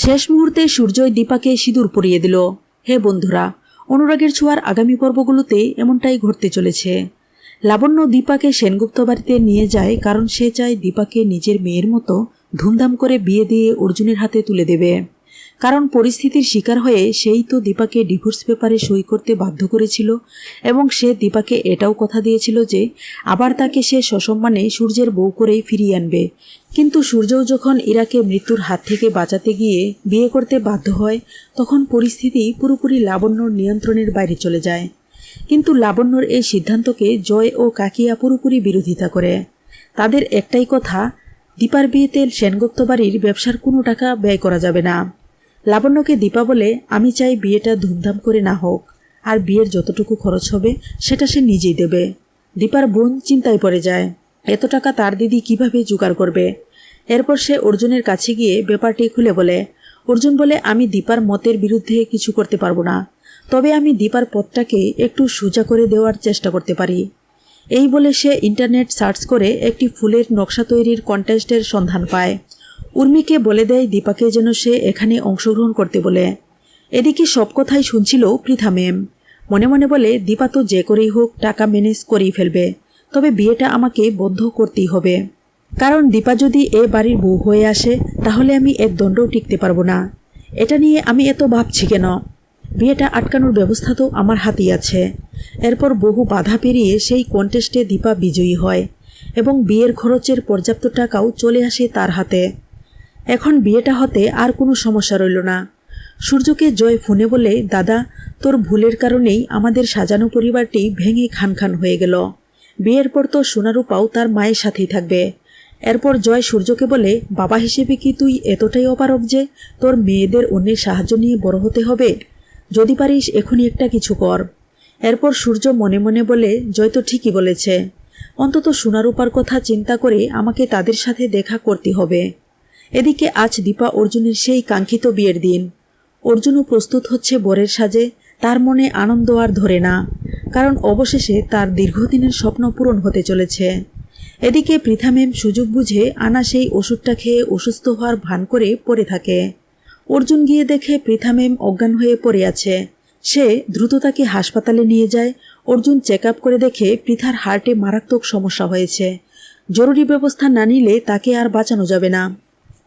শেষ মুহূর্তে সূর্যই দীপাকে সিঁদুর পরিয়ে দিল। হে বন্ধুরা, অনুরাগের ছোঁয়ার আগামী পর্বগুলোতে এমনটাই ঘটতে চলেছে। লাবণ্য দীপাকে সেনগুপ্ত বাড়িতে নিয়ে যায় কারণ সে চায় দীপাকে নিজের মেয়ের মতো ধুমধাম করে বিয়ে দিয়ে অর্জুনের হাতে তুলে দেবে। কারণ পরিস্থিতির শিকার হয়ে সেই তো দীপাকে ডিভোর্স পেপারে সই করতে বাধ্য করেছিল এবং সে দীপাকে এটাও কথা দিয়েছিল যে আবার তাকে সে সসম্মানে সূর্যের বউ করেই ফিরিয়ে আনবে। কিন্তু সূর্যও যখন ইরাকে মৃত্যুর হাত থেকে বাঁচাতে গিয়ে বিয়ে করতে বাধ্য হয়, তখন পরিস্থিতি পুরোপুরি লাবণ্যর নিয়ন্ত্রণের বাইরে চলে যায়। কিন্তু লাবণ্যর এই সিদ্ধান্তকে জয় ও কাকিয়া পুরোপুরি বিরোধিতা করে। তাদের একটাই কথা, দীপার বিয়েতে সেনগুপ্ত বাড়ির ব্যবসার কোনো টাকা ব্যয় করা যাবে না। লাবণ্যকে দীপা বলে, আমি চাই বিয়েটা ধুমধাম করে না হোক, আর বিয়ের যতটুকু খরচ হবে, সেটা সে নিজেই দেবে। দীপার বোন চিন্তায় পড়ে যায়, এত টাকা তার দিদি কীভাবে জোগাড় করবে? এরপর সে অর্জুনের কাছে গিয়ে ব্যাপারটি খুলে বলে, অর্জুন বলে, আমি দীপার মতের বিরুদ্ধে কিছু করতে পারব না, তবে আমি দীপার পথটাকে একটু সোজা করে দেওয়ার চেষ্টা করতে পারি। এই বলে সে ইন্টারনেট সার্চ করে একটি ফুলের নকশা তৈরির কন্টেস্টের সন্ধান পায়। উর্মিকে বলে দেয় দীপাকে যেন সে এখানে অংশগ্রহণ করতে বলে। এদিকে সব কথাই শুনছিল পৃথা ম্যাম। মনে মনে বলে, দীপা তো যে করেই হোক, টাকা ম্যানেজ করেই ফেলবে। তবে বিয়েটা আমাকে বন্ধ করতেই হবে। কারণ দীপা যদি এ বাড়ির বউ হয়ে আসে, তাহলে আমি এক দণ্ডও টিকতে পারব না। এটা নিয়ে আমি এত ভাবছি কেন? বিয়েটা আটকানোর ব্যবস্থা তো আমার হাতেই আছে। এরপর বহু বাধা পেরিয়ে সেই কন্টেস্টে দীপা বিজয়ী হয় এবং বিয়ের খরচের পর্যাপ্ত টাকাও চলে আসে তার হাতে। এখন বিয়েটা হতে আর কোনো সমস্যা রইল না। সূর্যকে জয় ফোনে বলে, দাদা, তোর ভুলের কারণেই আমাদের সাজানো পরিবারটি ভেঙে খান খান হয়ে গেল। বিয়ের পর তো সোনারূপাও তার মায়ের সাথেই থাকবে। এরপর জয় সূর্যকে বলে, বাবা হিসেবে কি তুই এতটাই অপারক যে তোর মেয়েদের অন্যের সাহায্য নিয়ে বড় হতে হবে? যদি পারিস এখনই একটা কিছু কর। এরপর সূর্য মনে মনে বলে, জয় তো ঠিকই বলেছে। অন্তত সোনারূপার কথা চিন্তা করে আমাকে তাদের সাথে দেখা করতে হবে। এদিকে আজ দীপা অর্জুনের সেই কাঙ্ক্ষিত বিয়ের দিন। অর্জুনও প্রস্তুত হচ্ছে বরের সাজে, তার মনে আনন্দ আর ধরে না, কারণ অবশেষে তার দীর্ঘদিনের স্বপ্ন পূরণ হতে চলেছে। এদিকে পৃথামেম সুযোগ বুঝে আনা সেই ওষুধটা খেয়ে অসুস্থ হওয়ার ভান করে পড়ে থাকে। অর্জুন গিয়ে দেখে পৃথামেম অজ্ঞান হয়ে পড়ে আছে। সে দ্রুত তাকে হাসপাতালে নিয়ে যায়। অর্জুন চেক আপ করে দেখে পৃথার হার্টে মারাত্মক সমস্যা হয়েছে। জরুরি ব্যবস্থা না নিলে তাকে আর বাঁচানো যাবে না।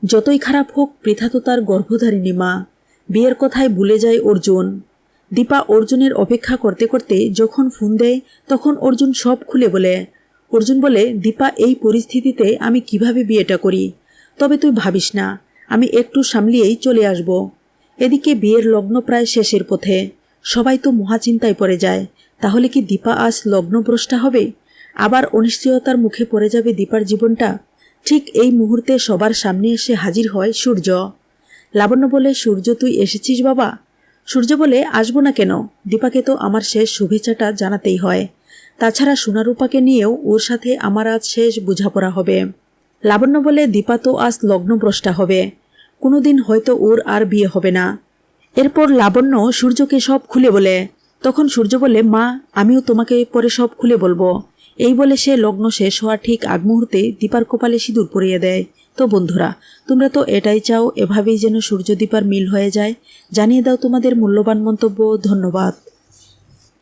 যতই খারাপ হোক, পৃথা তো তার গর্ভধারিণী মা। বিয়ের কথায় ভুলে যায় অর্জুন। দীপা অর্জুনের অপেক্ষা করতে করতে যখন ফোন দেয়, তখন অর্জুন সব খুলে বলে। অর্জুন বলে, দীপা, এই পরিস্থিতিতে আমি কীভাবে বিয়েটা করি? তবে তুই ভাবিস না, আমি একটু সামলিয়েই চলে আসব। এদিকে বিয়ের লগ্ন প্রায় শেষের পথে। সবাই তো মহাচিন্তায় পড়ে যায়, তাহলে কি দীপা আজ লগ্নভ্রষ্টা হবে? আবার অনিশ্চয়তার মুখে পড়ে যাবে দীপার জীবনটা? ঠিক এই মুহূর্তে সবার সামনে এসে হাজির হয় সূর্য। লাবণ্য বলে, সূর্য, তুই এসেছিস বাবা? সূর্য বলে, আসব না কেন? দীপাকে তো আমার শেষ শুভেচ্ছাটা জানাতেই হয়। তাছাড়া সোনারূপাকে নিয়েও ওর সাথে আমার আজ শেষ বোঝাপড়া হবে। লাবণ্য বলে, দীপা তো আজ লগ্নভ্রষ্টা হবে। কোনোদিন হয়তো ওর আর বিয়ে হবে না। এরপর লাবণ্য সূর্যকে সব খুলে বলে তখন সূর্য বলে, মা, আমিও তোমাকে পরে সব খুলে বলব। এই বলে সে লগ্ন শেষ হওয়ার ঠিক আগ মুহূর্তে দীপার কপালে সিঁদুর পরিয়ে দেয়। তো বন্ধুরা, তোমরা তো এটাই চাও, এভাবেই যেন সূর্য দীপার মিল হয়ে যায়। জানিয়ে দাও তোমাদের মূল্যবান মন্তব্য, ধন্যবাদ।